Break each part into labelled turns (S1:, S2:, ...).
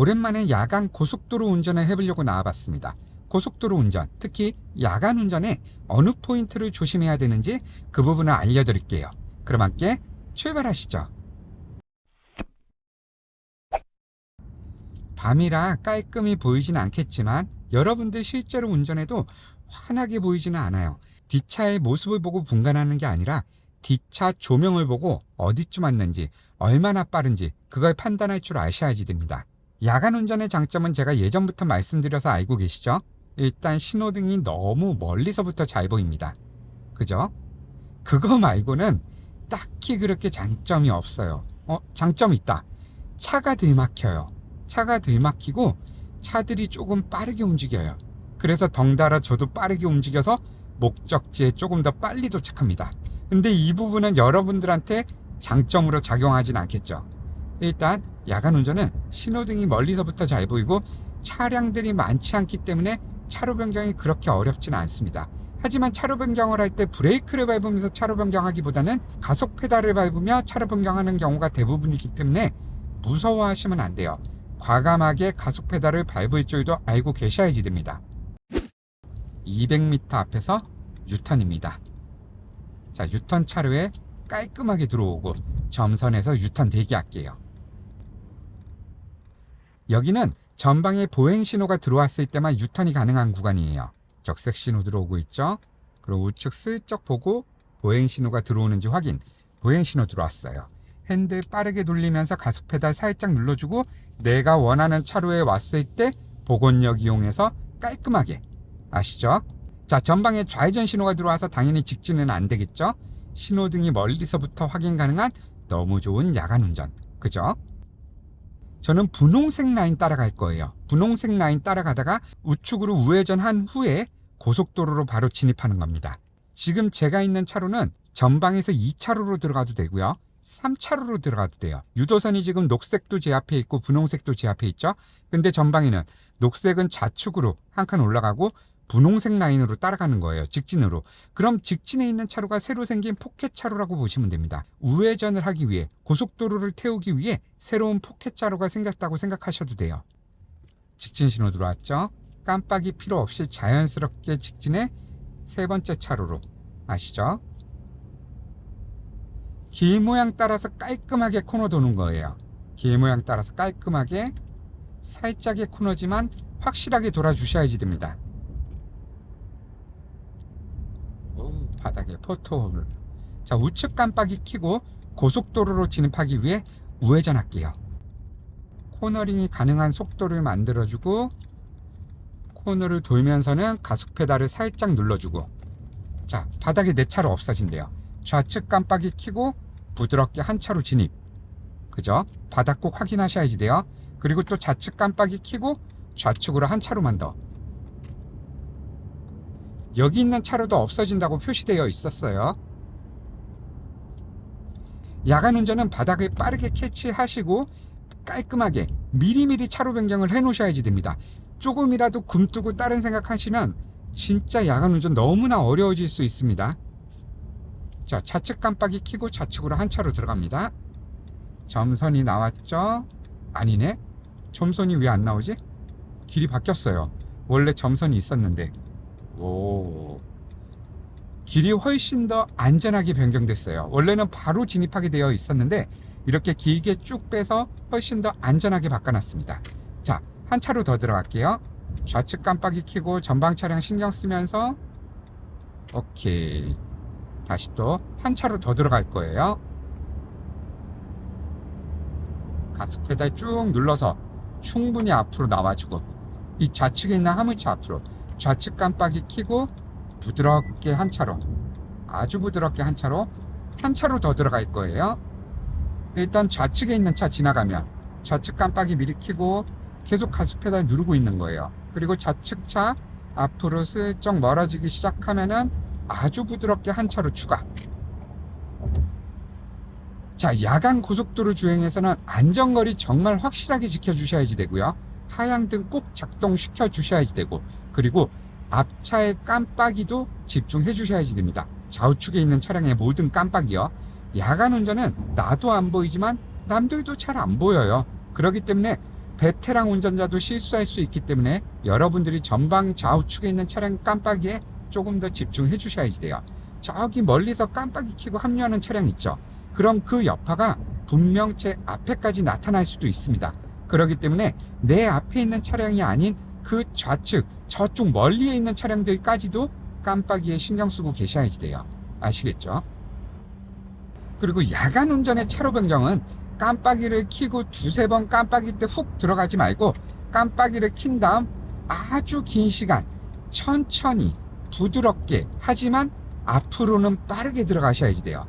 S1: 오랜만에 야간 고속도로 운전을 해보려고 나와봤습니다. 고속도로 운전, 특히 야간 운전에 어느 포인트를 조심해야 되는지 그 부분을 알려드릴게요. 그럼 함께 출발하시죠. 밤이라 깔끔히 보이진 않겠지만 여러분들 실제로 운전해도 환하게 보이지는 않아요. 뒷차의 모습을 보고 분간하는 게 아니라 뒷차 조명을 보고 어디쯤 왔는지 얼마나 빠른지 그걸 판단할 줄 아셔야지 됩니다. 야간 운전의 장점은 제가 예전부터 말씀드려서 알고 계시죠? 일단 신호등이 너무 멀리서부터 잘 보입니다. 그죠? 그거 말고는 딱히 그렇게 장점이 없어요. 어, 장점 있다. 차가 들 막혀요. 차가 들 막히고 차들이 조금 빠르게 움직여요. 그래서 덩달아 저도 빠르게 움직여서 목적지에 조금 더 빨리 도착합니다. 근데 이 부분은 여러분들한테 장점으로 작용하진 않겠죠. 일단 야간 운전은 신호등이 멀리서부터 잘 보이고 차량들이 많지 않기 때문에 차로 변경이 그렇게 어렵지는 않습니다. 하지만 차로 변경을 할 때 브레이크를 밟으면서 차로 변경하기보다는 가속 페달을 밟으며 차로 변경하는 경우가 대부분이기 때문에 무서워하시면 안 돼요. 과감하게 가속 페달을 밟을 줄도 알고 계셔야지 됩니다. 200m 앞에서 유턴입니다. 자, 유턴 차로에 깔끔하게 들어오고 점선에서 유턴 대기할게요. 여기는 전방에 보행 신호가 들어왔을 때만 유턴이 가능한 구간이에요. 적색 신호 들어오고 있죠? 그리고 우측 슬쩍 보고 보행 신호가 들어오는지 확인. 보행 신호 들어왔어요. 핸들 빠르게 돌리면서 가속 페달 살짝 눌러주고 내가 원하는 차로에 왔을 때 복원력 이용해서 깔끔하게 아시죠? 자, 전방에 좌회전 신호가 들어와서 당연히 직진은 안 되겠죠? 신호등이 멀리서부터 확인 가능한 너무 좋은 야간 운전. 그죠? 저는 분홍색 라인 따라갈 거예요. 분홍색 라인 따라가다가 우측으로 우회전한 후에 고속도로로 바로 진입하는 겁니다. 지금 제가 있는 차로는 전방에서 2차로로 들어가도 되고요. 3차로로 들어가도 돼요. 유도선이 지금 녹색도 제 앞에 있고 분홍색도 제 앞에 있죠. 근데 전방에는 녹색은 좌측으로 한 칸 올라가고 분홍색 라인으로 따라가는 거예요. 직진으로. 그럼 직진에 있는 차로가 새로 생긴 포켓 차로라고 보시면 됩니다. 우회전을 하기 위해 고속도로를 태우기 위해 새로운 포켓 차로가 생겼다고 생각하셔도 돼요. 직진 신호 들어왔죠? 깜빡이 필요 없이 자연스럽게 직진해 세 번째 차로로 아시죠? 길 모양 따라서 깔끔하게 코너 도는 거예요. 길 모양 따라서 깔끔하게 살짝의 코너지만 확실하게 돌아주셔야지 됩니다. 바닥에 포토홀. 자, 우측 깜빡이 켜고 고속도로로 진입하기 위해 우회전할게요. 코너링이 가능한 속도를 만들어주고 코너를 돌면서는 가속 페달을 살짝 눌러주고 자, 바닥에 내 차로 없어진대요. 좌측 깜빡이 켜고 부드럽게 한 차로 진입. 그죠? 바닥 꼭 확인하셔야지 돼요. 그리고 또 좌측 깜빡이 켜고 좌측으로 한 차로만 더. 여기 있는 차로도 없어진다고 표시되어 있었어요. 야간 운전은 바닥을 빠르게 캐치하시고 깔끔하게 미리미리 차로 변경을 해 놓으셔야지 됩니다. 조금이라도 굼뜨고 다른 생각하시면 진짜 야간 운전 너무나 어려워질 수 있습니다. 자, 좌측 깜빡이 켜고 좌측으로 한 차로 들어갑니다. 점선이 나왔죠? 아니네. 점선이 왜 안 나오지? 길이 바뀌었어요. 원래 점선이 있었는데. 오. 길이 훨씬 더 안전하게 변경됐어요. 원래는 바로 진입하게 되어 있었는데 이렇게 길게 쭉 빼서 훨씬 더 안전하게 바꿔놨습니다. 자, 한 차로 더 들어갈게요. 좌측 깜빡이 켜고 전방 차량 신경 쓰면서 오케이. 다시 또 한 차로 더 들어갈 거예요. 가스 페달 쭉 눌러서 충분히 앞으로 나와주고 이 좌측에 있는 화물차 앞으로 좌측 깜빡이 켜고 부드럽게 한 차로 아주 부드럽게 한 차로 한 차로 더 들어갈 거예요. 일단 좌측에 있는 차 지나가면 좌측 깜빡이 미리 켜고 계속 가속 페달 누르고 있는 거예요. 그리고 좌측 차 앞으로 슬쩍 멀어지기 시작하면은 아주 부드럽게 한 차로 추가. 자, 야간 고속도로 주행에서는 안전거리 정말 확실하게 지켜주셔야지 되고요. 하향등 꼭 작동시켜 주셔야지 되고, 그리고 앞차의 깜빡이도 집중해 주셔야지 됩니다. 좌우측에 있는 차량의 모든 깜빡이요. 야간 운전은 나도 안 보이지만 남들도 잘 안 보여요. 그렇기 때문에 베테랑 운전자도 실수할 수 있기 때문에 여러분들이 전방 좌우측에 있는 차량 깜빡이에 조금 더 집중해 주셔야지 돼요. 저기 멀리서 깜빡이 켜고 합류하는 차량 있죠. 그럼 그 여파가 분명 제 앞에까지 나타날 수도 있습니다. 그렇기 때문에 내 앞에 있는 차량이 아닌 그 좌측, 저쪽 멀리에 있는 차량들까지도 깜빡이에 신경 쓰고 계셔야지 돼요. 아시겠죠? 그리고 야간 운전의 차로 변경은 깜빡이를 켜고 두세 번 깜빡이 때 훅 들어가지 말고 깜빡이를 킨 다음 아주 긴 시간 천천히 부드럽게 하지만 앞으로는 빠르게 들어가셔야지 돼요.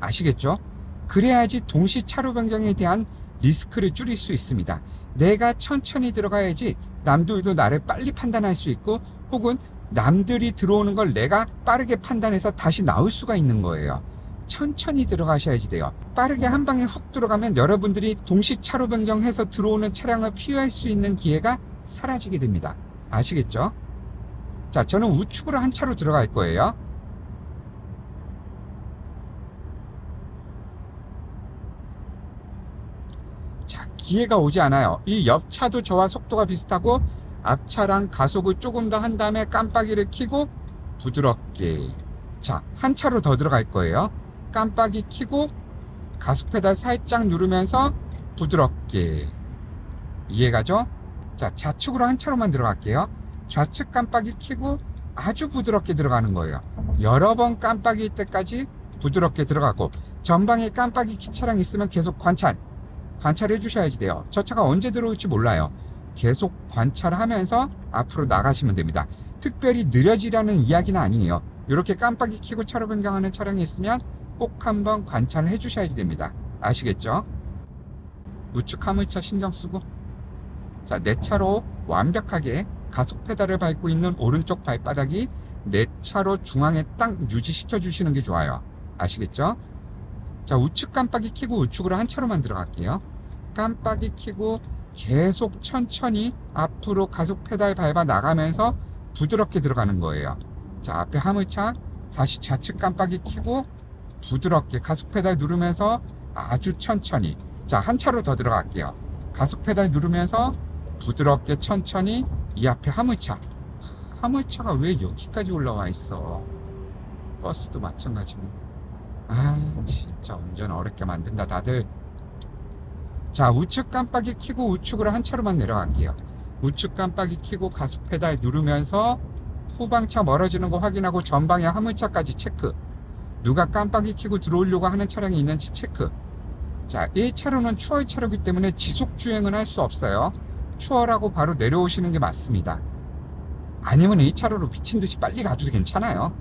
S1: 아시겠죠? 그래야지 동시 차로 변경에 대한 리스크를 줄일 수 있습니다. 내가 천천히 들어가야지 남들도 나를 빨리 판단할 수 있고 혹은 남들이 들어오는 걸 내가 빠르게 판단해서 다시 나올 수가 있는 거예요. 천천히 들어가셔야지 돼요. 빠르게 한 방에 훅 들어가면 여러분들이 동시 차로 변경해서 들어오는 차량을 피할 수 있는 기회가 사라지게 됩니다. 아시겠죠? 자, 저는 우측으로 한 차로 들어갈 거예요. 자, 기회가 오지 않아요. 이 옆차도 저와 속도가 비슷하고 앞차랑 가속을 조금 더 한 다음에 깜빡이를 켜고 부드럽게 자, 한 차로 더 들어갈 거예요. 깜빡이 켜고 가속 페달 살짝 누르면서 부드럽게 이해가죠? 자, 좌측으로 한 차로만 들어갈게요. 좌측 깜빡이 켜고 아주 부드럽게 들어가는 거예요. 여러 번 깜빡이 때까지 부드럽게 들어가고 전방에 깜빡이 키 차량 있으면 계속 관찰 관찰해 주셔야지 돼요. 저 차가 언제 들어올지 몰라요. 계속 관찰하면서 앞으로 나가시면 됩니다. 특별히 느려지라는 이야기는 아니에요. 이렇게 깜빡이 켜고 차로 변경하는 차량이 있으면 꼭 한번 관찰을 해 주셔야지 됩니다. 아시겠죠? 우측 화물차 신경 쓰고 자, 내 차로 완벽하게 가속 페달을 밟고 있는 오른쪽 발바닥이 내 차로 중앙에 딱 유지시켜 주시는 게 좋아요. 아시겠죠? 자, 우측 깜빡이 켜고 우측으로 한 차로만 들어갈게요. 깜빡이 켜고 계속 천천히 앞으로 가속 페달 밟아 나가면서 부드럽게 들어가는 거예요. 자, 앞에 화물차 다시 좌측 깜빡이 켜고 부드럽게 가속 페달 누르면서 아주 천천히 자, 한 차로 더 들어갈게요. 가속 페달 누르면서 부드럽게 천천히 이 앞에 화물차 화물차가 왜 여기까지 올라와 있어 버스도 마찬가지고 아 진짜 운전 어렵게 만든다 다들 자 우측 깜빡이 켜고 우측으로 한 차로만 내려갈게요. 우측 깜빡이 켜고 가속 페달 누르면서 후방차 멀어지는 거 확인하고 전방에 화물차까지 체크. 누가 깜빡이 켜고 들어오려고 하는 차량이 있는지 체크. 자 1차로는 추월 차로기 때문에 지속 주행은 할 수 없어요. 추월하고 바로 내려오시는 게 맞습니다. 아니면 2차로로 미친 듯이 빨리 가도 괜찮아요.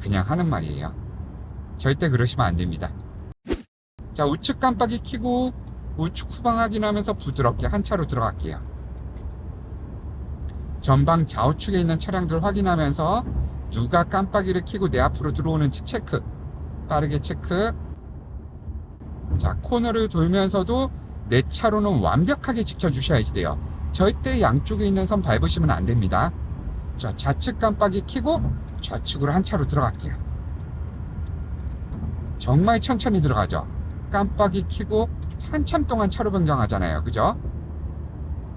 S1: 그냥 하는 말이에요. 절대 그러시면 안 됩니다. 자 우측 깜빡이 켜고 우측 후방 확인하면서 부드럽게 한 차로 들어갈게요. 전방 좌우측에 있는 차량들 확인하면서 누가 깜빡이를 켜고 내 앞으로 들어오는지 체크. 빠르게 체크. 자 코너를 돌면서도 내 차로는 완벽하게 지켜주셔야지 돼요. 절대 양쪽에 있는 선 밟으시면 안 됩니다. 자 좌측 깜빡이 켜고 좌측으로 한 차로 들어갈게요. 정말 천천히 들어가죠. 깜빡이 켜고 한참 동안 차로 변경하잖아요. 그죠?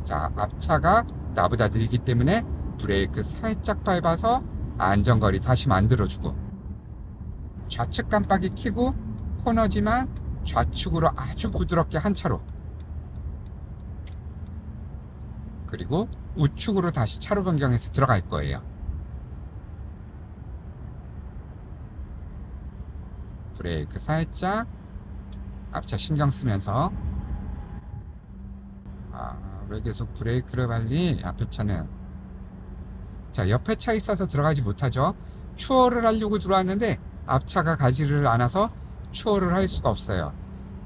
S1: 자 앞차가 나보다 느리기 때문에 브레이크 살짝 밟아서 안전거리 다시 만들어주고 좌측 깜빡이 켜고 코너지만 좌측으로 아주 부드럽게 한 차로 그리고 우측으로 다시 차로 변경해서 들어갈 거예요. 브레이크 살짝 앞차 신경 쓰면서. 아 왜 계속 브레이크를 밟니 앞에 차는. 자 옆에 차 있어서 들어가지 못하죠. 추월을 하려고 들어왔는데 앞차가 가지를 않아서 추월을 할 수가 없어요.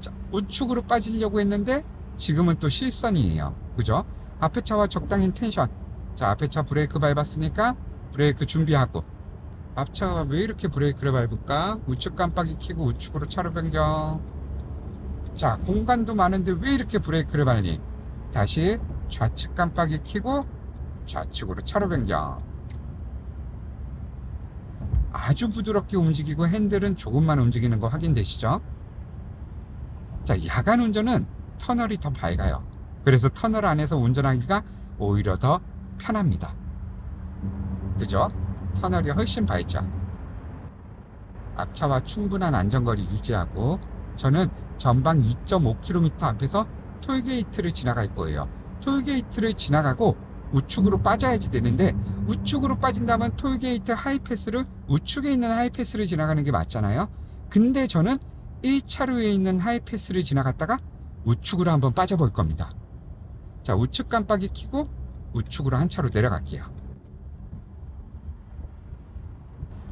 S1: 자, 우측으로 빠지려고 했는데 지금은 또 실선이에요. 그죠? 앞에 차와 적당히 텐션. 자 앞에 차 브레이크 밟았으니까 브레이크 준비하고. 앞차가 왜 이렇게 브레이크를 밟을까? 우측 깜빡이 켜고 우측으로 차로 변경 자 공간도 많은데 왜 이렇게 브레이크를 밟니 다시 좌측 깜빡이 켜고 좌측으로 차로 변경 아주 부드럽게 움직이고 핸들은 조금만 움직이는 거 확인되시죠? 자, 야간 운전은 터널이 더 밝아요. 그래서 터널 안에서 운전하기가 오히려 더 편합니다. 그죠? 터널이 훨씬 밝죠. 앞차와 충분한 안전거리 유지하고 저는 전방 2.5km 앞에서 톨게이트를 지나갈 거예요. 톨게이트를 지나가고 우측으로 빠져야지 되는데 우측으로 빠진다면 톨게이트 하이패스를 우측에 있는 하이패스를 지나가는 게 맞잖아요. 근데 저는 1차로에 있는 하이패스를 지나갔다가 우측으로 한번 빠져볼 겁니다. 자, 우측 깜빡이 켜고 우측으로 한 차로 내려갈게요.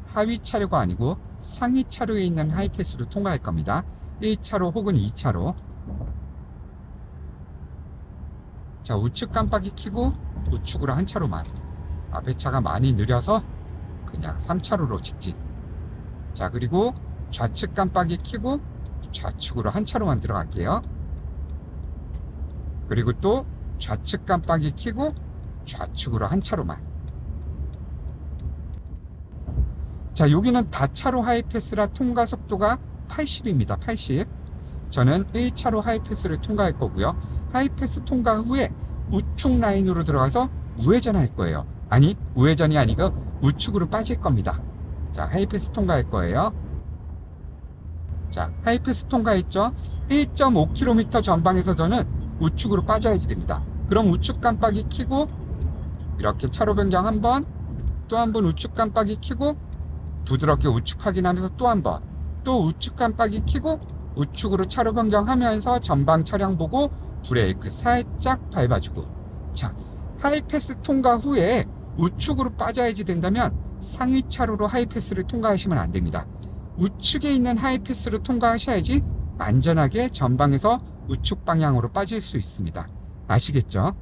S1: 하위 차로가 아니고 상위 차로에 있는 하이패스로 통과할 겁니다. 1차로 혹은 2차로. 자, 우측 깜빡이 켜고 우측으로 한 차로만. 앞에 차가 많이 느려서 그냥 3차로로 직진. 자, 그리고 좌측 깜빡이 켜고 좌측으로 한 차로만 들어갈게요. 그리고 또 좌측 깜빡이 켜고 좌측으로 한 차로만. 자, 여기는 다차로 하이패스라 통과 속도가 80입니다. 80. 저는 1차로 하이패스를 통과할 거고요. 하이패스 통과 후에 우측 라인으로 들어가서 우회전할 거예요. 아니, 우회전이 아니고 우측으로 빠질 겁니다. 자, 하이패스 통과할 거예요. 자, 하이패스 통과했죠? 1.5km 전방에서 저는 우측으로 빠져야지 됩니다. 그럼 우측 깜빡이 켜고 이렇게 차로 변경 한 번, 또 한 번 우측 깜빡이 켜고 부드럽게 우측 확인하면서 또 한 번, 또 우측 깜빡이 켜고 우측으로 차로 변경하면서 전방 차량 보고 브레이크 살짝 밟아주고 자 하이패스 통과 후에 우측으로 빠져야지 된다면 상위 차로로 하이패스를 통과하시면 안 됩니다. 우측에 있는 하이패스를 통과하셔야지 안전하게 전방에서 우측 방향으로 빠질 수 있습니다. 아시겠죠?